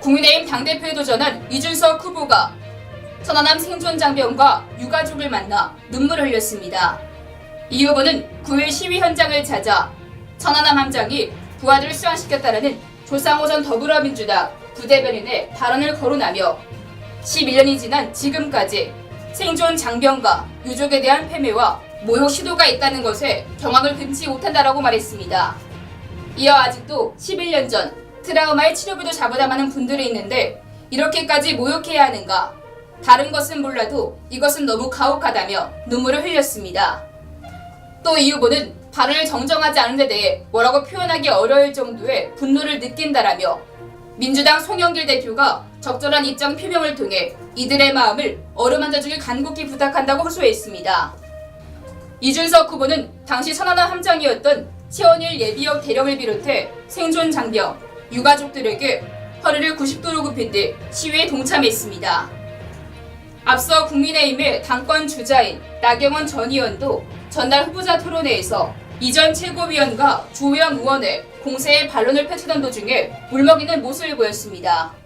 국민의힘 당대표에 도전한 이준석 후보가 천안함 생존 장병과 유가족을 만나 눈물을 흘렸습니다. 이 후보는 9일 시위 현장을 찾아 천안함 함장이 부하들을 수환시켰다라는 조상호 전 더불어민주당 부대변인의 발언을 거론하며 11년이 지난 지금까지 생존 장병과 유족에 대한 패배와 모욕 시도가 있다는 것에 경악을 금치 못한다라고 말했습니다. 이어 아직도 11년 전 트라우마의 치료비도 잡아담하는 분들이 있는데 이렇게까지 모욕해야 하는가? 다른 것은 몰라도 이것은 너무 가혹하다며 눈물을 흘렸습니다. 또 이 후보는 발언을 정정하지 않은 데 대해 뭐라고 표현하기 어려울 정도의 분노를 느낀다라며 민주당 송영길 대표가 적절한 입장 표명을 통해 이들의 마음을 어루만져주길 간곡히 부탁한다고 호소했습니다. 이준석 후보는 당시 천안함 함장이었던 최원일 예비역 대령을 비롯해 생존 장병, 유가족들에게 허리를 90도로 굽힌 뒤 시위에 동참했습니다. 앞서 국민의힘의 당권 주자인 나경원 전 의원도 전날 후보자 토론회에서 이전 최고위원과 조영 의원의 공세의 반론을 펼치던 도중에 물먹이는 모습을 보였습니다.